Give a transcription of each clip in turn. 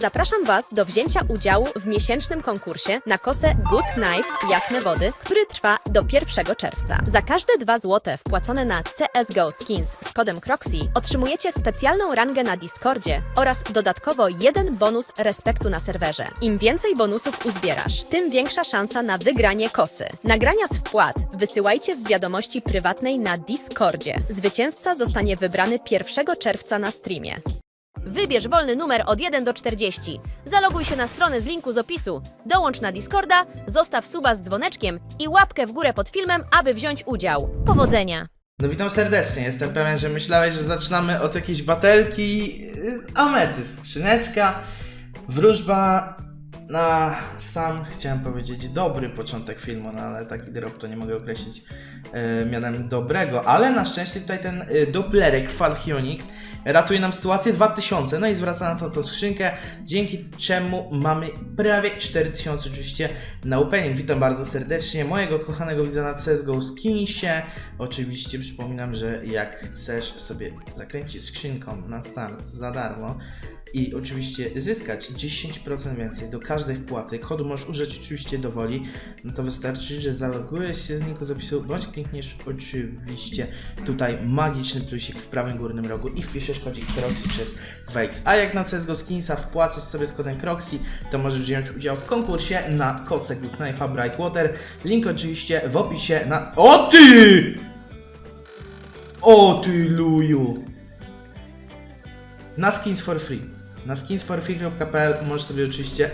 Zapraszam Was do wzięcia udziału w miesięcznym konkursie na kosę Good Knife Jasne Wody, który trwa do 1 czerwca. Za każde 2 złote wpłacone na CSGO Skins z kodem Croxy otrzymujecie specjalną rangę na Discordzie oraz dodatkowo jeden bonus respektu na serwerze. Im więcej bonusów uzbierasz, tym większa szansa na wygranie kosy. Nagrania z wpłat wysyłajcie w wiadomości prywatnej na Discordzie. Zwycięzca zostanie wybrany 1 czerwca na streamie. Wybierz wolny numer od 1 do 40. Zaloguj się na stronę z linku z opisu, dołącz na Discorda, zostaw suba z dzwoneczkiem i łapkę w górę pod filmem, aby wziąć udział. Powodzenia! No witam serdecznie, jestem pewien, że myślałeś, że zaczynamy od jakiejś batelki y, Amety, skrzyneczka, wróżba na sam, chciałem powiedzieć, dobry początek filmu, no ale taki drop to nie mogę określić e, mianem dobrego, ale na szczęście tutaj ten e, Falchionik ratuje nam sytuację 2000, no i zwraca na to tą skrzynkę, dzięki czemu mamy prawie 4000 oczywiście na opening. Witam bardzo serdecznie mojego kochanego widza na CSGO Skinsie. Oczywiście przypominam, że jak chcesz sobie zakręcić skrzynką na start za darmo i oczywiście zyskać 10% więcej do każdej wpłaty, kodu możesz użyć oczywiście do woli, no to wystarczy, że zalogujesz się z linku z opisu, bądź klikniesz oczywiście tutaj magiczny plusik w prawym górnym rogu i wpiszesz kodzik Croxy przez 2x. A jak na CSGO Skinsa wpłacasz sobie z kodem Croxy, to możesz wziąć udział w konkursie na kosę Good Knife'a Brightwater. Link oczywiście w opisie na... O ty! O ty luju! Na skins for free. Na skinsforfree.pl możesz sobie oczywiście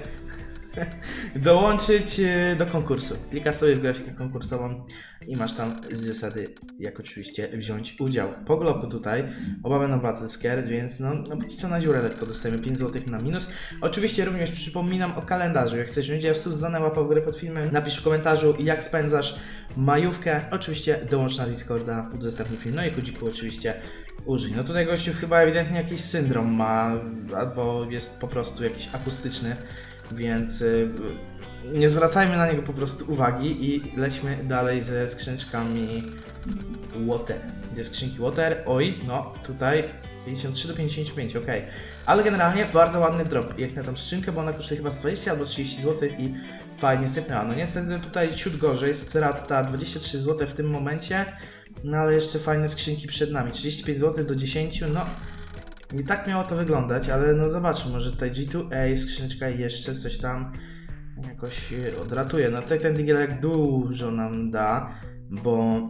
dołączyć e, do konkursu. Klikasz sobie w grafikę konkursową i masz tam zasady, jak oczywiście wziąć udział. Po gloku tutaj obawy na Battle Scare, więc no, no póki co na dziurę lekko dostajemy 5 zł na minus. Oczywiście również przypominam o kalendarzu. Jak chcesz wziąć udział, Suzanę łapał w górę pod filmem. Napisz w komentarzu, jak spędzasz majówkę. Oczywiście dołącz na Discorda, udostępnij film. No i kudziku oczywiście użyj. No tutaj gościu chyba ewidentnie jakiś syndrom ma, albo jest po prostu jakiś akustyczny, więc y, nie zwracajmy na niego po prostu uwagi i lećmy dalej ze skrzyneczkami Water. Gdzie skrzynki Water? Oj, no tutaj 53 do 55, ok. Ale generalnie bardzo ładny drop jak na tą skrzynkę, bo ona kosztuje chyba z 20 albo 30 zł i fajnie sypnęła. No niestety tutaj ciut gorzej, strata 23 zł w tym momencie, no ale jeszcze fajne skrzynki przed nami. 35 zł do 10, no nie tak miało to wyglądać, ale no zobaczmy, może tutaj G2A, skrzyneczka jeszcze coś tam jakoś e, odratuje. No tutaj ten digielek dużo nam da, bo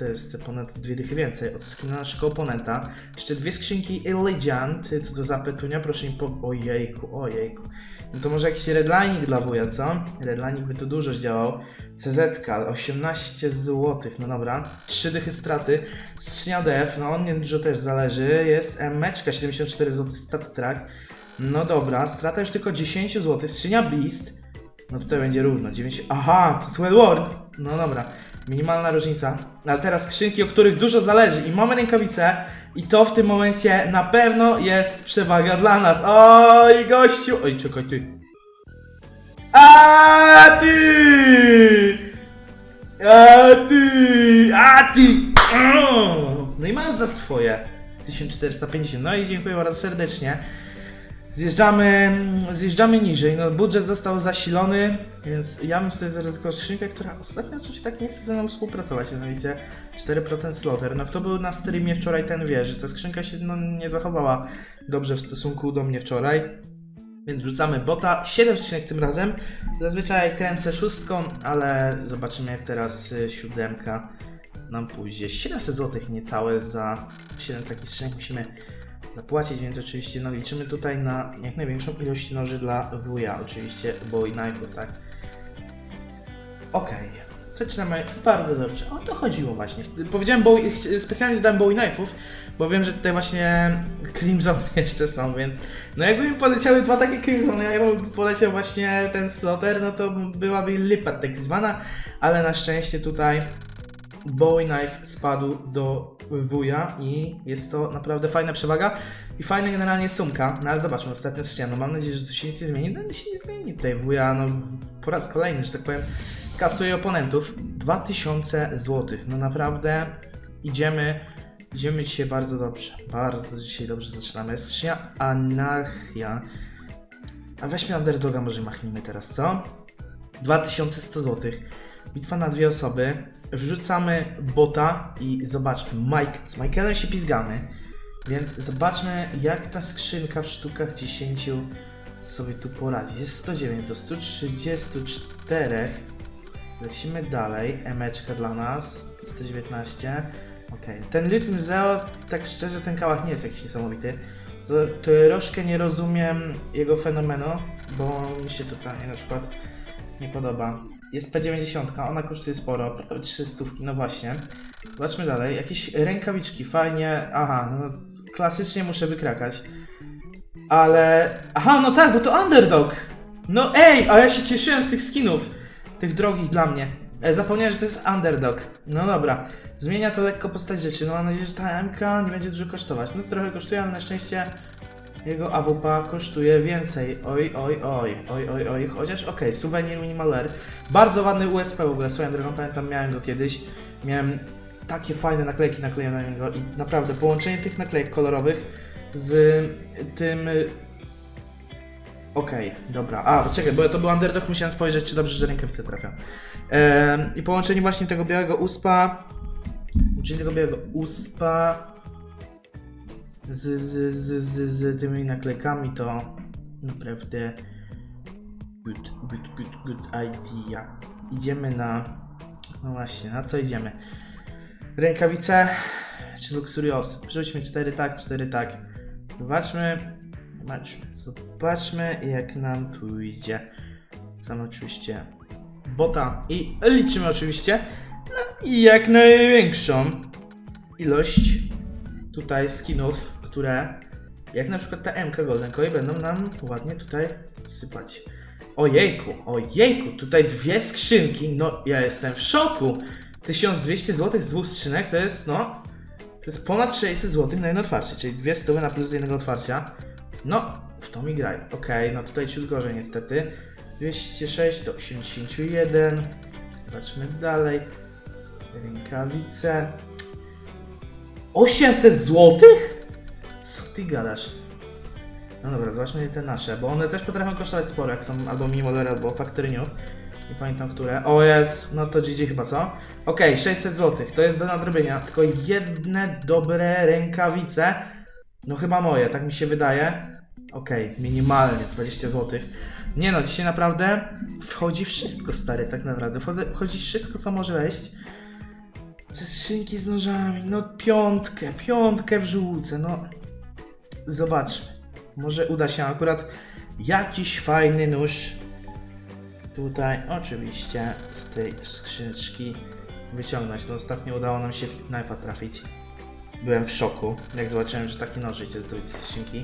to jest ponad dwie dychy więcej od skina naszego oponenta. Jeszcze dwie skrzynki Legend, co to za petunia, proszę mi po... Ojejku, ojejku. No to może jakiś redlining dla wuja, co? Redlining by tu dużo zdziałał. CZ, 18 zł, no dobra. Trzy dychy straty. Skrzynia DF, no on nie dużo też zależy. Jest Meczka, 74 zł, stat track. No dobra, strata już tylko 10 zł. Skrzynia Beast. No tutaj będzie równo. 9... Aha, to jest. No dobra. Minimalna różnica. Ale teraz skrzynki, o których dużo zależy. I mamy rękawice. I to w tym momencie na pewno jest przewaga dla nas. Oj, gościu. Oj, czekaj, ty. A ty! A ty! A ty! O! No i masz za swoje. 1450. No i dziękuję bardzo serdecznie. Zjeżdżamy, zjeżdżamy niżej. No, budżet został zasilony, więc ja bym tutaj zaryzykował skrzynkę, która ostatnio coś tak nie chce ze mną współpracować. Mianowicie 4% slotter. No kto był na streamie wczoraj, ten wie, że ta skrzynka się no, nie zachowała dobrze w stosunku do mnie wczoraj. Więc wrzucamy bota. 7 skrzynek tym razem. Zazwyczaj kręcę szóstką, ale zobaczymy jak teraz y, siódemka nam pójdzie. 700 zł niecałe za 7 takich skrzynek musimy zapłacić, więc oczywiście no, liczymy tutaj na jak największą ilość noży dla wuja, oczywiście bowie knife'ów, tak? Okej, zaczynamy bardzo dobrze. O to chodziło właśnie. Powiedziałem ch- specjalnie dodałem bowie knife'ów, bo wiem, że tutaj właśnie Crimson jeszcze są, więc no jakby mi poleciały dwa takie Crimson, jakby poleciał właśnie ten slotter, no to byłaby lipa tak zwana, ale na szczęście tutaj Bowie Knife spadł do wuja i jest to naprawdę fajna przewaga i fajna generalnie sumka, no ale zobaczmy, ostatnia skrzynia, no mam nadzieję, że to się nic nie zmieni, no nie się nie zmieni. Tutaj wuja, no po raz kolejny, że tak powiem, kasuje oponentów, 2000 zł, no naprawdę idziemy, idziemy dzisiaj bardzo dobrze, bardzo dzisiaj dobrze zaczynamy, skrzynia Anarchia, A weźmy underdoga, może machnijmy teraz, co? 2100 zł. Bitwa na dwie osoby. Wrzucamy bota i zobaczmy. Mike, z Michaelem się pizgamy. Więc zobaczmy, jak ta skrzynka w sztukach 10 sobie tu poradzi. Jest 109 do 134. Lecimy dalej. Emeczka dla nas. 119. Okej. Ten rytm Zeo, tak szczerze, ten kałach nie jest jakiś niesamowity. To troszkę nie rozumiem jego fenomenu, bo mi się totalnie na przykład nie podoba. Jest P90, ona kosztuje sporo, prawie 300, no właśnie. Zobaczmy dalej, jakieś rękawiczki, fajnie, aha, no klasycznie muszę wykrakać. Ale, aha, no tak, bo to underdog. No ej, a ja się cieszyłem z tych skinów, tych drogich dla mnie. E, zapomniałem, że to jest underdog. No dobra, zmienia to lekko postać rzeczy, no mam nadzieję, że ta MK nie będzie dużo kosztować. No trochę kosztuje, ale na szczęście jego AWP kosztuje więcej. Oj, oj, oj, oj, oj, oj. Chociaż okej, suwenir minimaler. Bardzo ładny USP w ogóle, swoją drogą pamiętam, miałem go kiedyś. Miałem takie fajne naklejki naklejone na niego i naprawdę połączenie tych naklejek kolorowych z tym... Okej, dobra. A, czekaj, bo to był underdog, musiałem spojrzeć, czy dobrze, że rękawice trafia. Ehm, I połączenie właśnie tego białego uspa... Połączenie tego białego uspa z, z, z, z, z tymi naklejkami to naprawdę good, good, good, good idea. Idziemy na... No właśnie, na co idziemy? Rękawice czy Luxurious? Przerzućmy 4 tak, 4 tak. Zobaczmy, zobaczmy, zobaczmy jak nam pójdzie. Sam oczywiście bota i liczymy oczywiście na jak największą ilość tutaj skinów, które jak na przykład ta MK Golden Koi będą nam ładnie tutaj sypać. Ojejku, ojejku, tutaj dwie skrzynki, no ja jestem w szoku. 1200 zł z dwóch skrzynek to jest, no, to jest ponad 600 zł na jedno otwarcie, czyli dwie stówy na plus z jednego otwarcia. No, w to mi graj. Okej, no tutaj ciut gorzej niestety. 206 do 81. Zobaczmy dalej. Rękawice. 800 zł? Co ty gadasz? No dobra, zobaczmy te nasze, bo one też potrafią kosztować sporo, jak są albo Mimolery, albo Factory New. Nie pamiętam które. O jest, no to GG chyba, co? Okej, 600 zł, to jest do nadrobienia. Tylko jedne dobre rękawice. No chyba moje, tak mi się wydaje. Okej, minimalnie 20 zł. Nie no, dzisiaj naprawdę wchodzi wszystko stary, tak naprawdę. Wchodzi, wchodzi wszystko, co może wejść. Ze skrzynki z nożami, no piątkę, piątkę wrzucę, no. Zobaczmy. Może uda się akurat jakiś fajny nóż tutaj oczywiście z tej skrzyneczki wyciągnąć. No ostatnio udało nam się Knife'a trafić. Byłem w szoku, jak zobaczyłem, że taki nożyk jest tej skrzynki.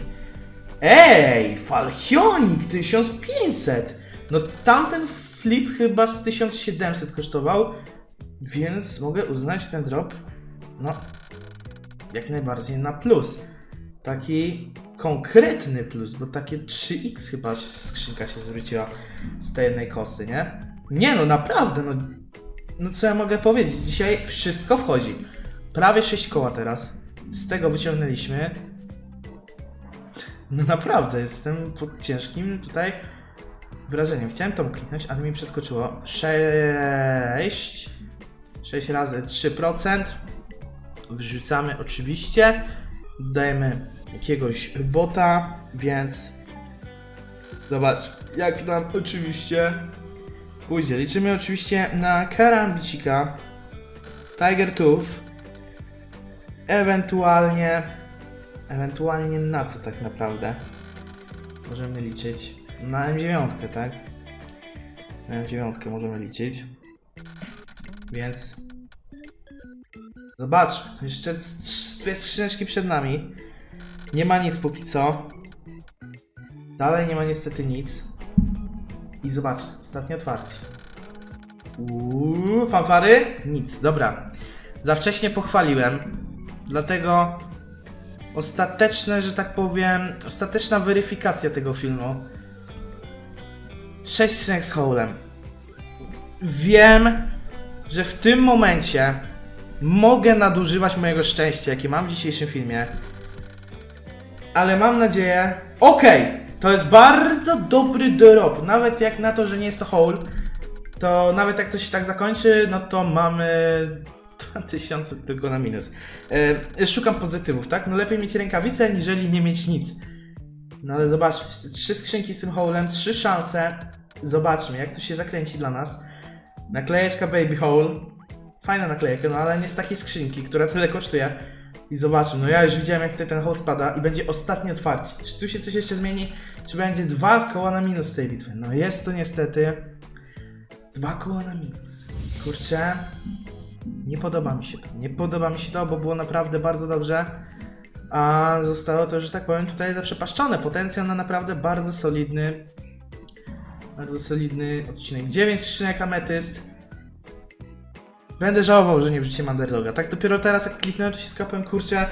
Ej, Falchionik 1500! No tamten flip chyba z 1700 kosztował, więc mogę uznać ten drop, no, jak najbardziej na plus. Taki konkretny plus, bo takie 3x chyba skrzynka się zwróciła z tej jednej kosy, nie? Nie no, naprawdę, no, no co ja mogę powiedzieć? Dzisiaj wszystko wchodzi. Prawie 6 koła teraz. Z tego wyciągnęliśmy. No naprawdę, jestem pod ciężkim tutaj wrażeniem. Chciałem to kliknąć, ale mi przeskoczyło. 6. 6 razy 3%. Wrzucamy oczywiście. Dajemy jakiegoś bota, więc zobacz, jak nam oczywiście pójdzie. Liczymy oczywiście na Karambicika, Tiger Tooth, ewentualnie, ewentualnie na co tak naprawdę możemy liczyć? Na M9, tak? Na M9 możemy liczyć. Więc zobaczmy. Jeszcze dwie skrzyneczki przed nami. Nie ma nic póki co. Dalej nie ma niestety nic. I zobacz, ostatnie otwarcie. Uuu, fanfary? Nic, dobra. Za wcześnie pochwaliłem. Dlatego ostateczne, że tak powiem, ostateczna weryfikacja tego filmu. 6 skrzynek z Howlem. Wiem, że w tym momencie mogę nadużywać mojego szczęścia, jakie mam w dzisiejszym filmie. Ale mam nadzieję. Okej! To jest bardzo dobry drop. Nawet jak na to, że nie jest to hole, to nawet jak to się tak zakończy, no to mamy 2000 tylko na minus. E, szukam pozytywów, tak? No lepiej mieć rękawice, niżeli nie mieć nic. No ale zobaczmy, trzy skrzynki z tym holem, trzy szanse. Zobaczmy, jak to się zakręci dla nas. Naklejeczka Baby Hole. Fajna naklejka, no ale nie z takiej skrzynki, która tyle kosztuje. I zobaczmy, no ja już widziałem jak tutaj ten hole spada i będzie ostatnie otwarcie. Czy tu się coś jeszcze zmieni? Czy będzie dwa koła na minus tej bitwy? No jest to niestety dwa koła na minus. Kurczę, nie podoba mi się to. Nie podoba mi się to, bo było naprawdę bardzo dobrze. A zostało to, że tak powiem, tutaj zaprzepaszczone. Potencjał na naprawdę bardzo solidny. Bardzo solidny odcinek. 9 skrzynek ametyst. Będę żałował, że nie wrzuciłem underdoga. Tak dopiero teraz jak kliknąłem, to się skapłem, kurczę,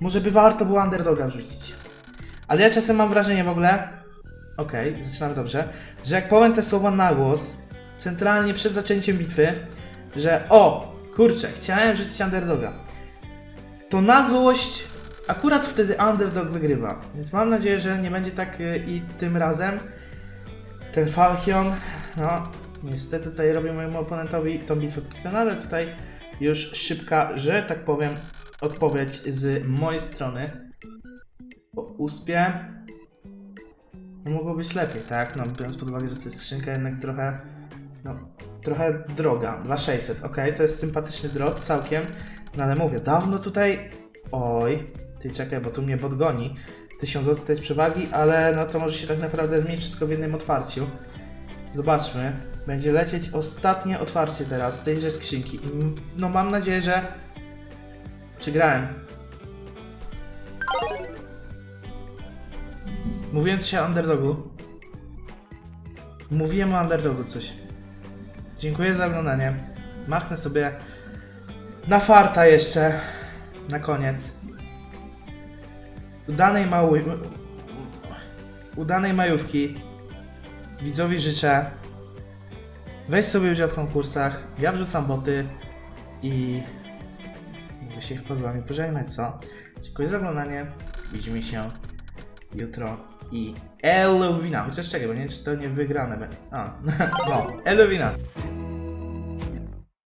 może by warto było underdoga wrzucić. Ale ja czasem mam wrażenie w ogóle, okej, zaczynam dobrze, że jak powiem te słowa na głos, centralnie przed zaczęciem bitwy, że o, kurczę, chciałem wrzucić underdoga, to na złość akurat wtedy underdog wygrywa. Więc mam nadzieję, że nie będzie tak y, i tym razem. Ten Falchion, no niestety tutaj robię mojemu oponentowi tą bitwę ale tutaj już szybka, że tak powiem, odpowiedź z mojej strony. Po uspie. No mogło być lepiej, tak? No biorąc pod uwagę, że to jest skrzynka jednak trochę, no trochę droga. 2600, ok, to jest sympatyczny drop całkiem. No ale mówię, dawno tutaj... Oj, ty czekaj, bo tu mnie podgoni. 1000 zł to jest przewagi, ale no to może się tak naprawdę zmienić wszystko w jednym otwarciu. Zobaczmy. Będzie lecieć ostatnie otwarcie teraz tejże skrzynki. I no mam nadzieję, że przegrałem. Mówiąc się underdogu. Mówiłem o underdogu coś. Dziękuję za oglądanie. Machnę sobie na farta jeszcze. Na koniec. Udanej mały... Udanej majówki. Widzowi życzę. Weź sobie udział w konkursach. Ja wrzucam boty. I... Mogę się chyba z wami pożegnać, co? Dziękuję za oglądanie. Widzimy się jutro. I Elowina. Chociaż czekaj, bo nie wiem, czy to nie wygrane będzie. A, no, Elowina.